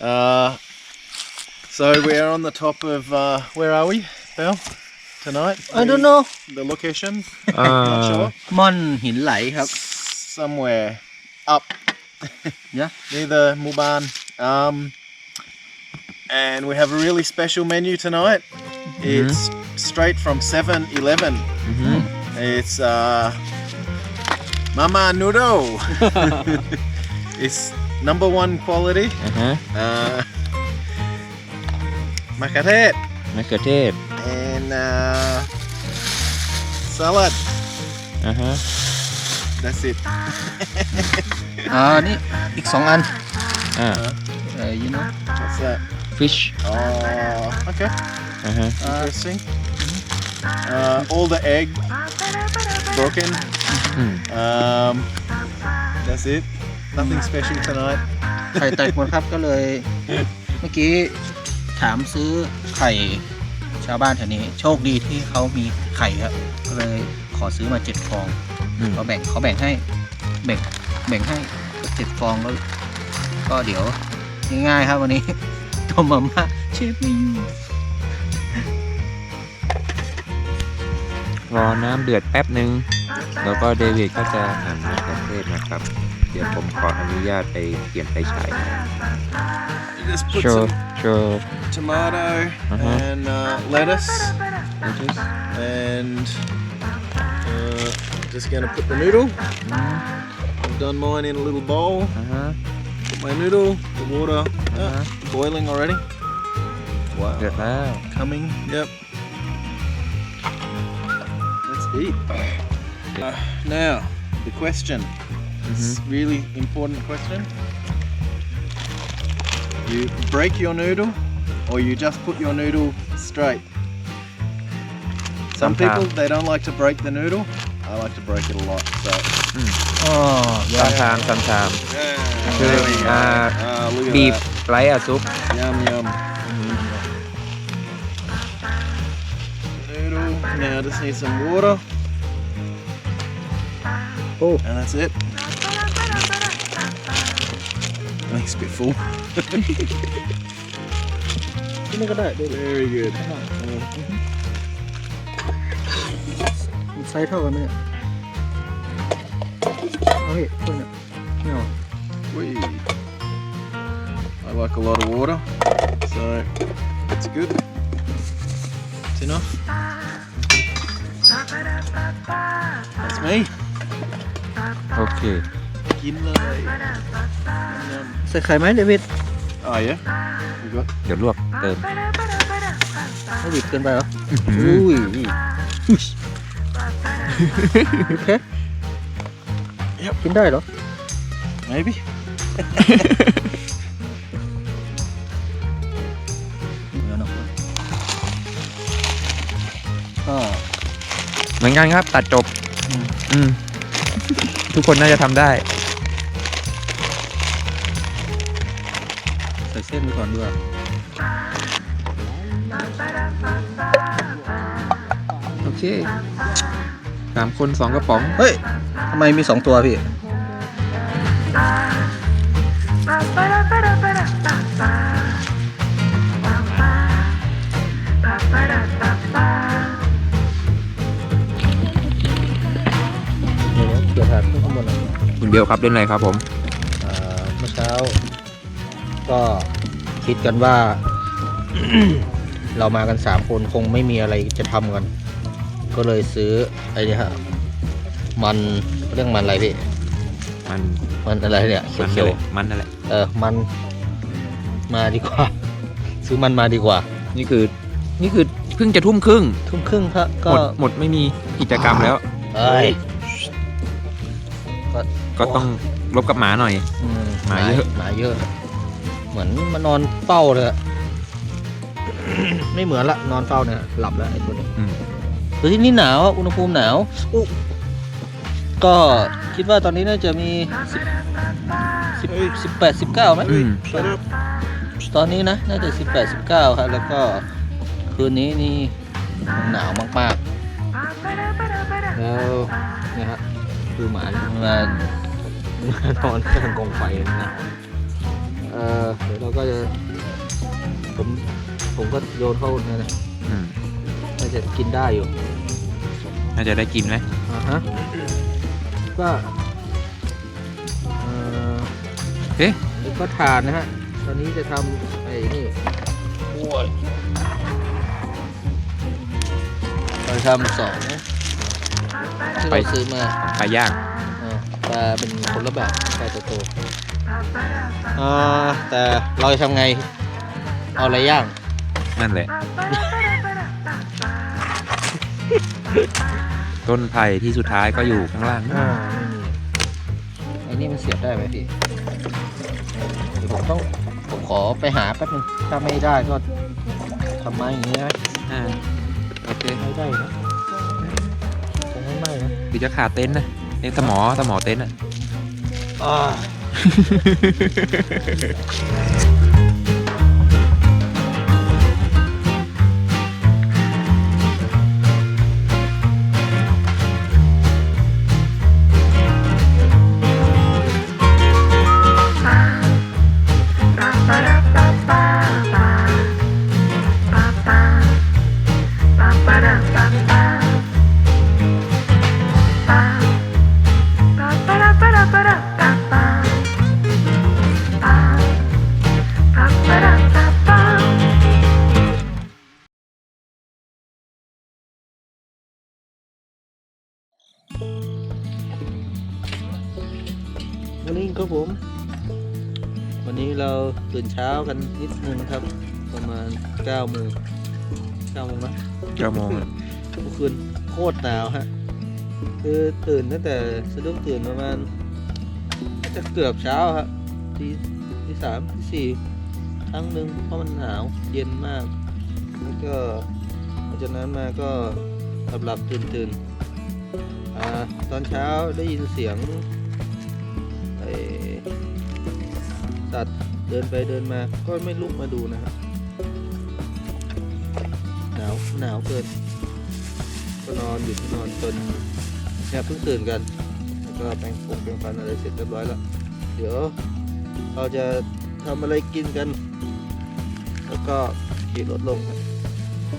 Uh, so we are on the top of uh, where are we, Belle? Tonight? I don't know The location? อ่า Not sure. ม่อนหินไหลครับ Somewhere up Yeah. near the Muban. Um, and we have a really special menu tonight. It's straight from 7 Eleven. อือฮึ It's uh, Mama Noodle. it's number one quality. อ่าฮะ Uh, Makatet มะเขือเทศ and uh, salad. อ่าฮะ That's it. อ่า นี่อีกสองอัน อ่า เออ you know What's that? fish Oh, okay. อ่าฮะ Interesting. Uh, all the egg broken. อืม Um, that's it. Nothing special tonight. ไข่แตกหมดครับก็เลย เมื่อกี้ถามซื้อไข่ชาวบ้านแถวนี้ โชคดีที่เขามีไข่ครับก็เลยขอซื้อมาเจ็ดฟองอืม เขาแบ่งเขาแบ่งให้แบ่งแบ่งให้เจ็ดฟองก็ก็เดี๋ยวง่ายๆครับวันนี้ ต้มมาม่าเชฟไม่อยู่รอน้ำเดือดแป๊บหนึ่งแล้วก็เดวิดก็จะหั่นมะเขือเทศนะครับเ ดี๋ยวผมขออนุญาตไปเปลี่ยนไฟฉาย You just put โชว์ some โชว์ tomato Uh-huh. and uh, lettuce, lettuce and uh, just gonna put the noodle. อืม I've done mine in a little bowl. อ่าฮะ Put my noodle, the water uh, Uh-huh. boiling already. เดือด Wow, แล้ว coming. Yep. Let's eat. Uh, now, the question. it's mm-hmm. really important question. You break your noodle or you just put your noodle straight. Some people they don't like to break the noodle. I like to break it a lot. So. Oh, sometimes, sometimes. Yeah. คือ uh, soup. Yum yum. Mm. Noodle. Now I just need some water. Oh. And that's it. Makes a bit full. ที่นี่ก็ได้ดู Very good. ไซส์เท่ากันไหมเนี่ยเฮ้ยเพื่อนเนี่ยไม่เอา Whee. I like a lot of water, so it's good. It's enough. That's me. โอเค Gimley. Yum. ใส่ไข่ไหมเดวิด Oh yeah. You got เดี๋ยวลวกเติมไม่ดิบเกินไปเหรออื้อหืออุ้ยอุ้ยโอเค Yep. กินได้เหรอ maybe. เดี๋ยวนะก็เหมือนกันครับตัดจบ อืมอืมทุกคนน่าจะทำได้ เส้นไปก่อนด้วยโอเคสามคนสองกระป๋อง เฮ้ยทำไมมีสองตัวพี่ เดี๋ยวเดี๋ยวเกี่ยวถาดขึ้นข้างบนหน่อยคุณเบลครับเล่นอะไรครับผม อ่าเมื่อเช้า ก็ คิดกันว่า เรามากันสามคนคงไม่มีอะไรจะทำกัน ก็เลยซื้อไอ้นี่ฮะมันเรื่องมันอะไรพี่ มันมันอะไรเนี่ยมันเขีนั่ยวนแหละมันนั่นแหละๆเออมันมาดีกว่า ซื้อมันมาดีกว่า นี่คือ นี่คือเพิ่งจะทุ่มครึ่ง ทุ่มครึ่งครับหก็มดหมดไม่มีกิจกรรมแล้วเอ้ยก็ต้องลบกับหมาหน่อยอืมหมาเยอะหมาเยอะ เหมือนมานอนเฝ้าเลยอะไม่เหมือนละนอนเฝ้าเนี่ยหลับแล้วไอ้ตัวนี้อืมคือที่นี่หนาวอะอุณหภูมิหนาวอุ๊ก็คิดว่าตอนนี้น่าจะมีสิบสิบสิบแปดสิบเก้าไหม อืม Shut up. ตอนนี้นะน่าจะสิบแปดสิบเก้าครับแล้วก็คืนนี้นี่หนาวมากๆ แล้วเนี่ยฮะคือหมามานอนกลางกองไฟหนาวเออเดี๋ยวเราก็จะผมผมก็โยนเข้าเนี่ยนะอืมน่าจะกินได้อยู่น่าจะได้กินไหมอ่าฮะก็เอ่อเอ๊ะแล้วก็ทานนะฮะ ตอนนี้จะทำไอ้นี่โอ้ยเราทำสองที่เราซื้อมา ปลาย่างเออปลาเป็นคนละแบบปลาตัวโตๆ อ่าแต่เราจะทำไง เอาอะไรย่าง นั่นแหละ ต้นไผ่ที่สุดท้ายก็อยู่ข้างล่างอ่าไม่มีไอ้นี่มันเสียบได้ไหมพี่เดี๋ยวผมต้องผมขอไปหาแป๊บนึงถ้าไม่ได้ก็ทำไม้อย่างนี้นะอ่าโอเคไม่ได้นะคงไม่ไหม้นะคือจะขาดเต็นท์นะเอ้ยตะหมอตะหมอเต็นท์อะ อ่า Yeah. ช้ากันนิดนึงครับ ประมาณ9โมง9โมงนะเก้าโมงอะเมื่อคืนโคตรหนาวฮะคือตื่นตั้งแต่สะดุ้งตื่นประมาณน่าจะเกือบเช้าฮะทีทีสามทีสี่ครั้งหนึ่งเพราะมันหนาวเย็นมาก แล้วก็หลังจากนั้นมาก็หลับหลับตื่นตื่นอ่าตอนเช้าได้ยินเสียงไอ้สัตว์ เดินไปเดินมาก็ไม่ลุกมาดูนะครับหนาวหนาวเกินก็นอนอยู่ที่นอนจนเนี่ยเพิ่งตื่นกัน แล้วก็แปรงฟงแปรงฟันอะไรเสร็จเรียบร้อยแล้วเดี๋ยวเราจะทำอะไรกินกัน แล้วก็ขี่รถลงครับ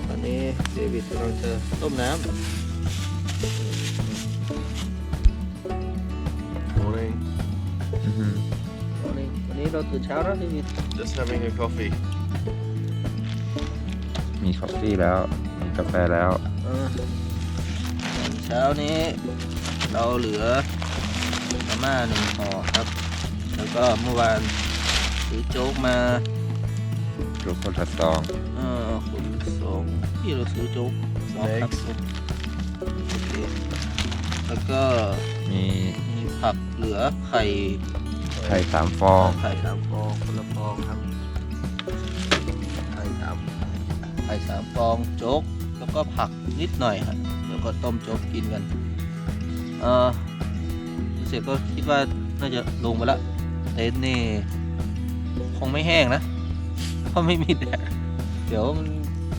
ตอนนี้เดวิดกำลังจะต้มน้ Morning. อื้อหือำวั นนี้วันนี้เราตื่นเช้าแล้วเดวิด Just having a coffee. มีคอฟฟี่แล้ว มีกาแฟแล้วเออเช้านี้เราเหลือมาม่าหนึ่งห่อครับ แล้วก็เมื่อวานซื้อโจ๊กมาโจ๊กคนละซองเออคุณสองที่เราซื้อโจ๊กสองครับโอเคแล้วก็มีมีผักเหลือไข่ ไข่สามฟองไข่สามฟองคนละฟองครับไข่สามไข่สามฟองโจ๊กแล้วก็ผักนิดหน่อยครับแล้วก็ต้มโจ๊กกินกันเออเสร็จก็คิดว่าน่าจะลงไปละเต็นท์นี่คงไม่แห้งนะเพราะไม่มีแดดเดี๋ยวมัน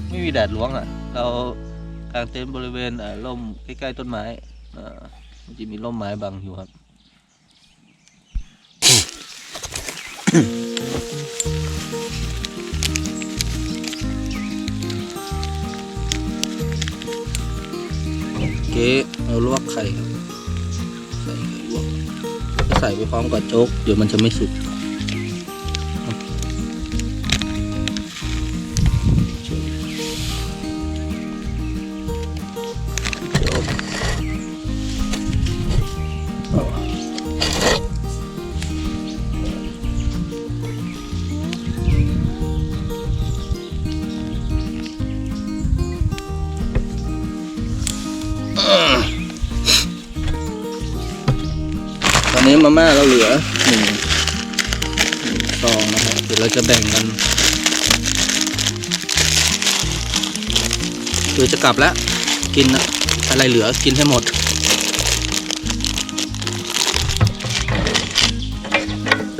ไม่มีแดดหลวงอะ เรากางเต็นท์บริเวณร่มใกล้ๆต้นไม้เอ่อมันจะมีร่มไม้บังอยู่ครับ เก๊เราลวกไข่ครับ ใส่ไข่ลวกใส่ไปพร้อมกับโจ๊ก เดี๋ยวมันจะไม่สุก นนี้มาม่าเราเหลือหนึ่งหนึ่งซองนะครับเดี๋ยวเราจะแบ่งกันคือจะกลับแล้ว กินอะไรเหลือกินให้หมด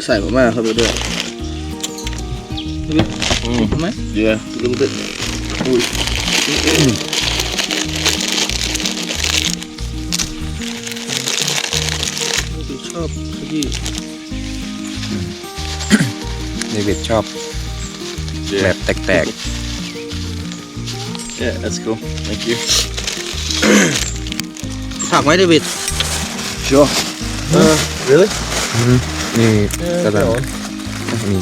ใส่มาม่าเข้าไปด้วยนี่บิ๊กไหม Yeah, a little bit. Ooh. นี่คือช อบขยี้เดวิดชอบแบ Yeah. บแตก Yeah, that's cool. Thank you. ฝากไว้เดวิด Sure. Uh, really? ๆ นี่กระดานนี่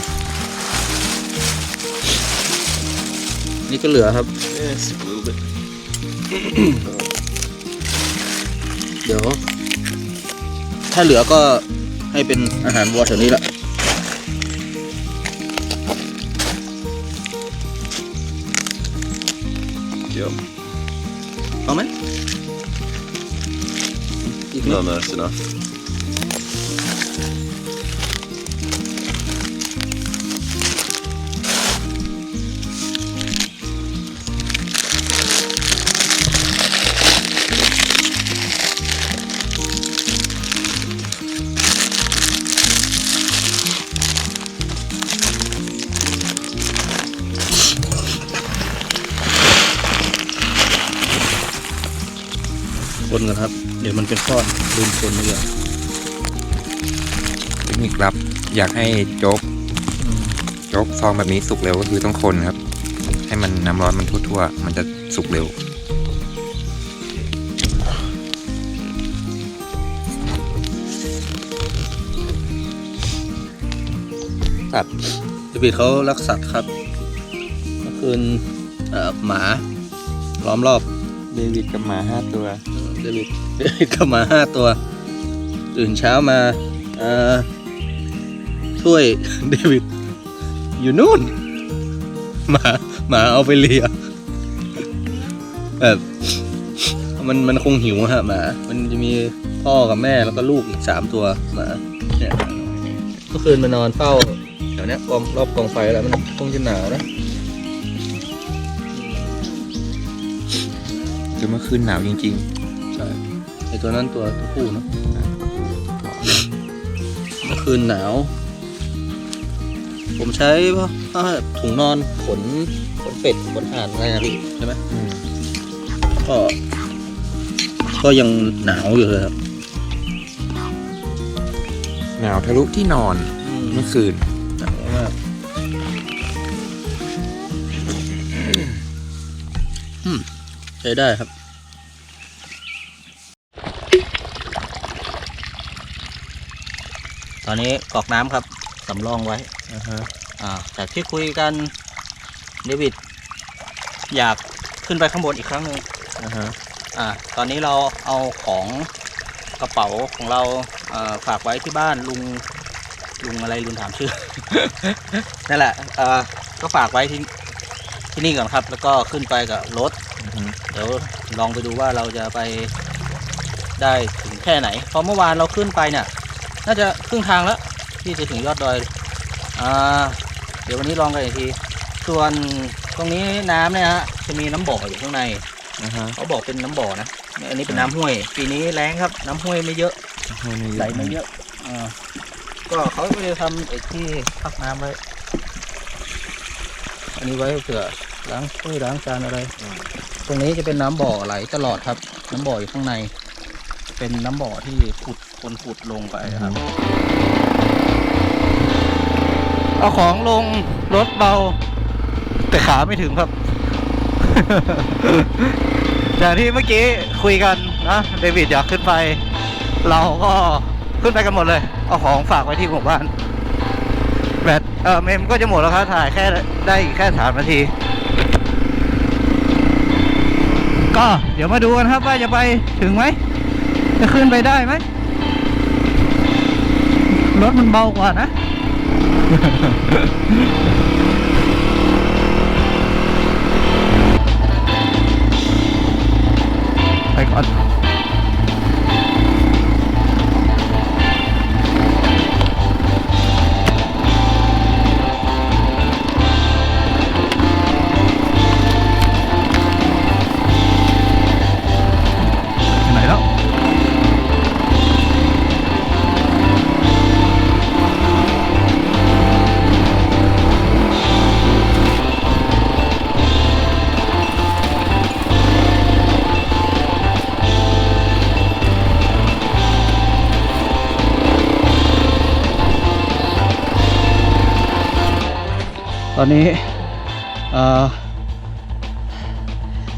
นี่ก็เหลือครับ Yeah, it's a little bit. เดี๋ยว ถ้าเหลือก็ให้เป็นอาหารวัวแถวนี้ละ Yep. เอาไหมอีกนิด No, no, that's enough. ดี๋ยวมันเป็นก้อนลืมคนเมื่อกี้เทคนิคลับ อยากให้โจ๊กโจ๊กซองแบบนี้สุกเร็วก็คือต้องคนครับ ให้มันน้ำร้อนมันทั่วๆ มันจะสุกเร็วสัตว์เดวิดเขารักสัตว์ครับเมื่อคืนเอ่อหมาล้อมรอบเดวิดกับหมาห้าตัว เดวิดเดวิดกับหมาห้าตัว ตื่นเช้ามาช่วยเดวิดอยู่นู่นหมาหมาเอาไปเลียแบบมันมันคงหิวฮะหมา มันจะมีพ่อกับแม่แล้วก็ลูกอีกสามตัวหมาเนี่ยเมื่อคืนมานอนเฝ้าแถวเนี้ยกองรอบกองไฟแล้วมันคงจะหนาวนะคือเมื่อคืนหนาวจริงใช่ ไอตัวนั้นตัวตัวผู้เนอะเมื่อคืนหนาว ผมใช้ผ้าถุงนอนขนขนเป็ดขนห่านอะไรนะพี่ใช่ไหมๆอืมก็ ก็ยังหนาวอยู่เลยครับ หนาวทะลุที่นอนเมื่อคืนหนาวมากอืมใช้ได้ครับ ตอนนี้กรอกน้ำครับสำรองไว้นะฮะอ่าจากที่คุยกันเดวิดอยากขึ้นไปข้างบนอีกครั้งหนึ่งนะฮะอ่าตอนนี้เราเอาของกระเป๋าของเราอ่าฝากไว้ที่บ้านลุงลุงอะไรลุงถามชื่อ นั่นแหละอ่าก็ฝากไว้ที่ที่นี่ก่อนครับ แล้วก็ขึ้นไปกับรถ อือฮึเดี๋ยวลองไปดูว่าเราจะไปได้ถึงแค่ไหนเพราะเมื่อวานเราขึ้นไปเนี่ย น่าจะครึ่งทางแล้วที่จะถึงยอดดอยอ่าเดี๋ยววันนี้ลองกันอีกที ส่วนตรงนี้น้ำเนี่ยฮะจะมีน้ำบ่ออยู่ข้างในนะฮะเขาบอกเป็นน้ำบ่อนะอันนี้เป็นน้ำห้วย ปีนี้แรงครับ น้ำห้วยไม่เยอะไหลไม่เยอะอ่าก็เขาก็จะทำไอ้ที่พักน้ำไว้อันนี้ไว้เผื่อล้างถ้วยล้างจานอะไร ตรงนี้จะเป็นน้ำบ่อไหลตลอดครับ น้ำบ่ออยู่ข้างใน เป็นน้ำบ่อที่ขุดคนขุดลงไปครับ เอาของลงรถเบา แต่ขาไม่ถึงครับอย่างที่เมื่อกี้คุยกันนะเดวิดอยากขึ้นไป เราก็ขึ้นไปกันหมดเลย เอาของฝากไว้ที่หมู่บ้านแบตเออเมมก็จะหมดแล้วครับถ่ายแค่ได้อีกแค่สามนาที ก็เดี๋ยวมาดูกันครับว่าจะไปถึงไหม จะขึ้นไปได้ไหม รถมันเบากว่านะ ไปก่อน นนี้เอ่อ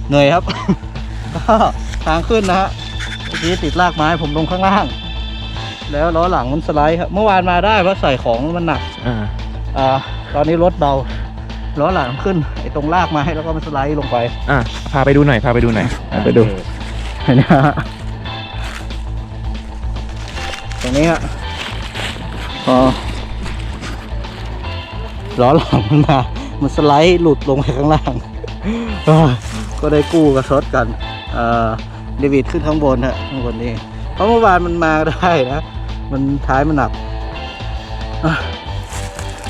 เหนื่อยครับ ก็ทางขึ้นนะฮะเมื่อกี้ติดลากไม้ผมลงข้างล่าง แล้วล้อหลังมันสไลด์ครับ เมื่อวานมาได้เพราะใส่ของมันหนักอ่าอ่าตอนนี้รถเบาล้อหลังขึ้นไอ้ตรงลากไม้แล้วก็มันสไลด์ลงไป อะพาไปดูหน่อยพาไปดูหน่อยไปดูอันนี้ฮะตรงนี้ฮะพอ ล้อหลังมันมา มันสไลด์หลุดลงไปข้างล่าง ก็ได้กู้กับรถกันเดวิดขึ้นข้างบนฮะข้างบนนี้ เพราะเมื่อวานมันมาได้นะ มันท้ายมันหนัก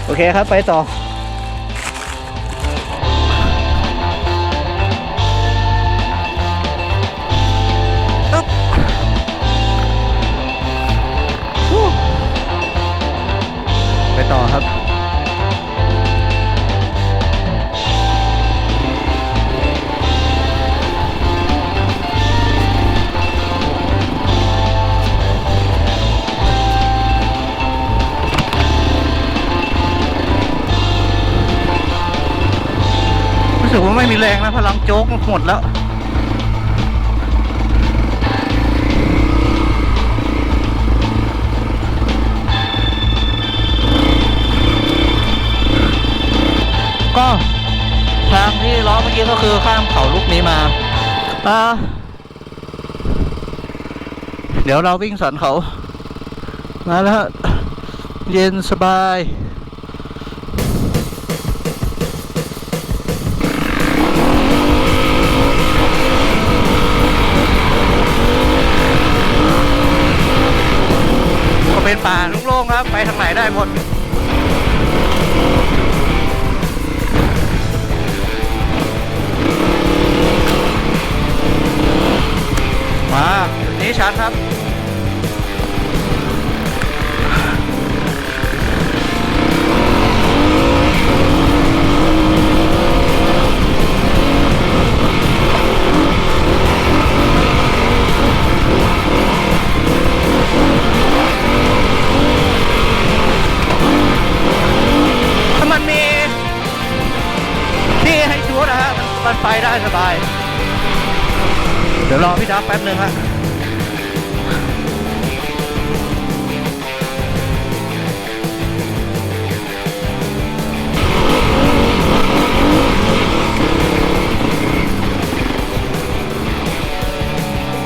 โอเคครับไปต่อ มีแรงนะพลังโจ๊กหมดแล้วก็ทางที่ล้อเมื่อกี้ก็คือข้ามเขาลูกนี้มาอ่าเดี๋ยวเราวิ่งสันเขา มาแล้ว เย็นสบาย ไปทางไหนได้หมด ดี๋ยวรอพี่ดับแป๊บหนึ่งฮะ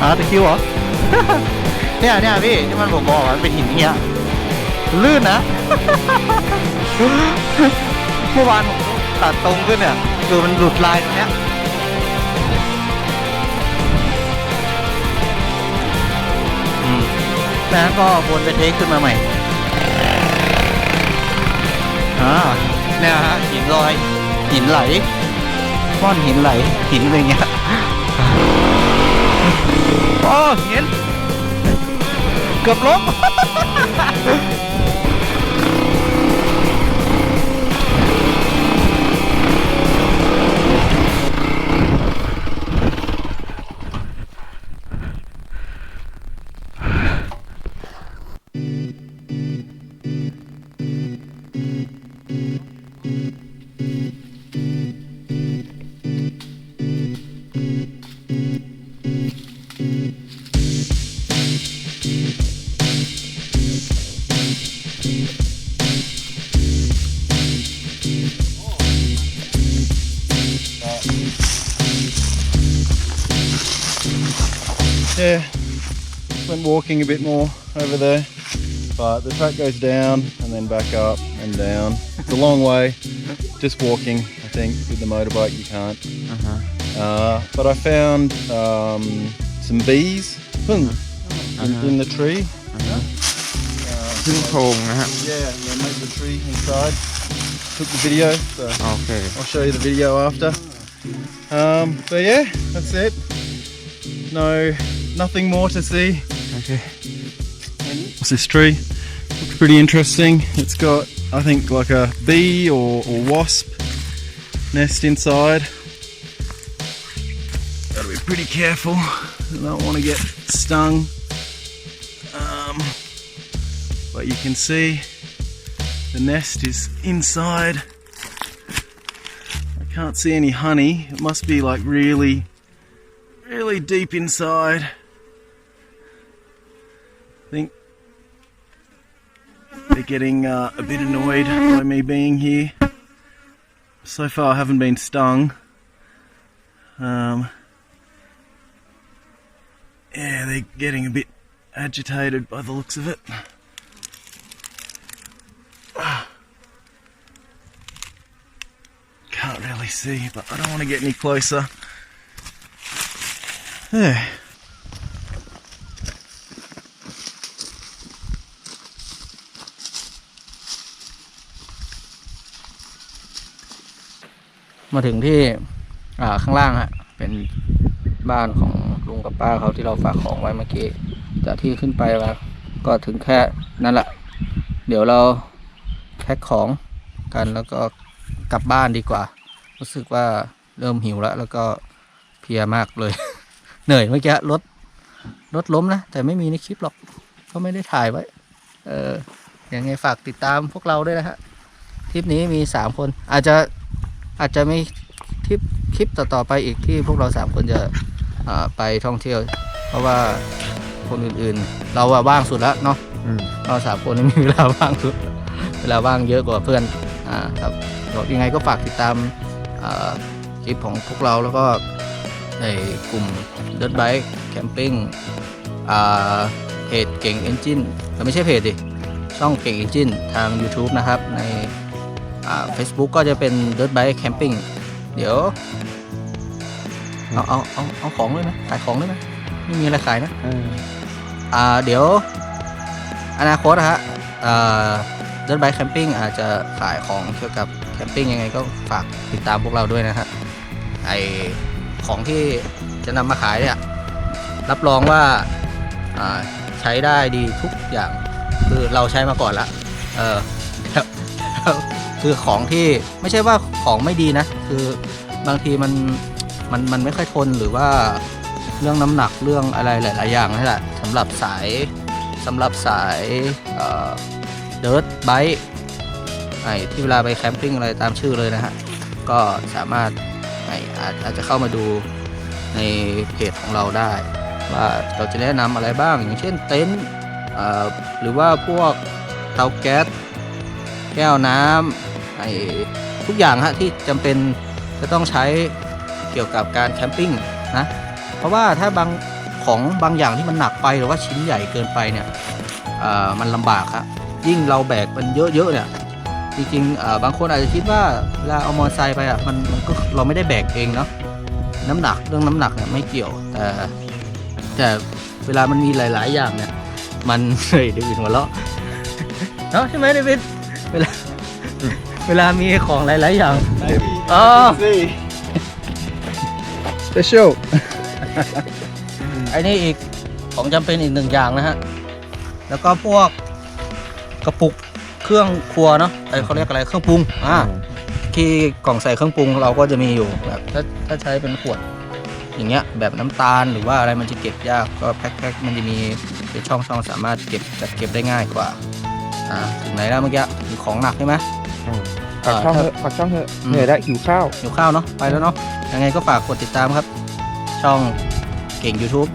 อาตะคิวเหรอ เนี่ยเนี่ยพี่ที่มันบอกว่ามันเป็นหินเงี้ยลื่นนะ เมื่อวานผมตัดตรงขึ้นเนี่ยคือมันหลุดลายตรงเนี้ย แล้วก็วนไปเทคขึ้นมาใหม่อ่าเนี่ยฮะหินลอย หินไหลก้อนหินไหล หินอะไรเงี้ยโอ้หินเกือบล้ม walking a bit more over there, but the track goes down and then back up and down. It's a long way. Just walking, I think, with the motorbike you can't. อ่าฮะ Uh, but I found um, some bees in, Uh-huh. in the tree. ขึ้นโครงนะฮะ Yeah, they make the tree inside. Took the video, so โอเค I'll show you the video after. Um, but yeah, that's it. No, nothing more to see. Okay. What's this tree? Looks pretty interesting. It's got, I think, like a bee or, or wasp nest inside. Gotta be pretty careful. I don't want to get stung. Um, but you can see the nest is inside. I can't see any honey. It must be like really, really deep inside. Think they're getting uh, a bit annoyed by me being here. So far, I haven't been stung. Um, yeah, they're getting a bit agitated by the looks of it. Can't really see, but I don't want to get any closer. There. มาถึงที่อ่าข้างล่างฮะเป็นบ้านของลุงกับป้าเขาที่เราฝากของไว้เมื่อกี้จากที่ขึ้นไปแล้วก็ถึงแค่นั่นแหละ เดี๋ยวเราแพ็คของกันแล้วก็กลับบ้านดีกว่า รู้สึกว่าเริ่มหิวแล้ว แล้วก็เพียมากเลย เหนื่อยเมื่อกี้รถรถล้มนะ แต่ไม่มีในคลิปหรอกก็ไม่ได้ถ่ายไว้ เออยังไงฝากติดตามพวกเราด้วยนะฮะทริปนี้มีสามคนอาจจะ อาจจะมีทริปคลิปต่อๆไปอีกที่พวกเราสามคนจะอ่าไปท่องเที่ยว เพราะว่าคนอื่นๆ เราอะว่างสุดแล้วเนาะอืมเราสามคนนี่มีเวลาว่างสุดเวลาว่างเยอะกว่าเพื่อนอ่าครับก็ยังไงก็ฝากติดตามอ่าคลิปของพวกเราแล้วก็ในกลุ่ม Dirt Bike Camping อ่าเพจเก่ง Engine แต่ไม่ใช่เพจดิช่องเก่ง Engine ทาง YouTube นะครับในอ่า Facebook ก็จะเป็น Dirt Bike Camping เดี๋ยว เอาเอาเอาเอาของด้วยไหมขายของด้วยไหมไม่มีอะไรขายนะอ่าเดี๋ยว อนาคตนะฮะอ่าเดินไบค์แคมปิ้งอาจจะขายของเกี่ยวกับแคมปิ้งยังไงก็ฝากติดตามพวกเราด้วยนะฮะไอของที่จะนำมาขายเนี่ยรับรองว่าอ่าใช้ได้ดีทุกอย่างคือเราใช้มาก่อนละเออ คือของที่ไม่ใช่ว่าของไม่ดีนะ คือบางทีมันมันมันไม่ค่อยทนหรือว่าเรื่องน้ำหนักเรื่องอะไรหลาย ๆ อย่างนี่แหละสำหรับสายสำหรับสายเดิร์ดไบค์ไอที่เวลาไปแคมปิ้งอะไรตามชื่อเลยนะฮะ ก็สามารถไออาจอาจจะเข้ามาดูในเพจของเราได้ ว่าเราจะแนะนำอะไรบ้าง อย่างเช่นเต็นท์หรือว่าพวกเตาแก๊สแก้วน้ำ ทุกอย่างฮะที่จำเป็นจะต้องใช้เกี่ยวกับการแคมปิ้งนะเพราะว่าถ้าบางของบางอย่างที่มันหนักไปหรือว่าชิ้นใหญ่เกินไปเนี่ยมันลำบากครับยิ่งเราแบกมันเยอะๆเนี่ยจริงๆบางคนอาจจะคิดว่าเวลาเอามอเตอร์ไซค์ไปอะมันมันก็เราไม่ได้แบกเองเนาะน้ำหนักเรื่องน้ำหนักเนี่ยไม่เกี่ยวแต่แต่เวลามันมีหลาย ๆ อย่างเนี่ย มันเฮ้ยเดวิดหัวเราะเนาะใช่ไหมเดวิดเวลา เวลามีของหลายๆอย่าง Maybe you Oh. can see. Special. ไอ้นี่อีกของจำเป็นอีกหนึ่งอย่างนะฮะ แล้วก็พวกกระปุกเครื่องครัวเนาะไอเขาเรียกอะไรเครื่องปรุงอ่าที่กล่องใส่เครื่องปรุงเราก็จะมีอยู่แบบถ้าถ้าใช้เป็นขวด อย่างเงี้ยแบบน้ำตาลหรือว่าอะไรมันจะเก็บยากก็แพ็คแพ็คมันจะมีเป็นช่องช่องสามารถเก็บจัดเก็บได้ง่ายกว่าอ่าถึงไหนแล้วเมื่อกี้ถึงของหนักใช่ไหม ฝากช่องเถอะฝากช่องเถอะอืม เหนื่อยแล้วหิวข้าว หิวข้าวเนาะไปแล้วเนาะยังไงก็ฝากกดติดตามครับ ช่องเก่ง YouTube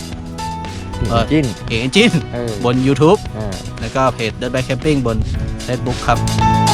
เออจิ้นเก่งจินเออบน YouTube อ่า แล้วก็เพจ Dirt Bike Camping บน Facebook ครับ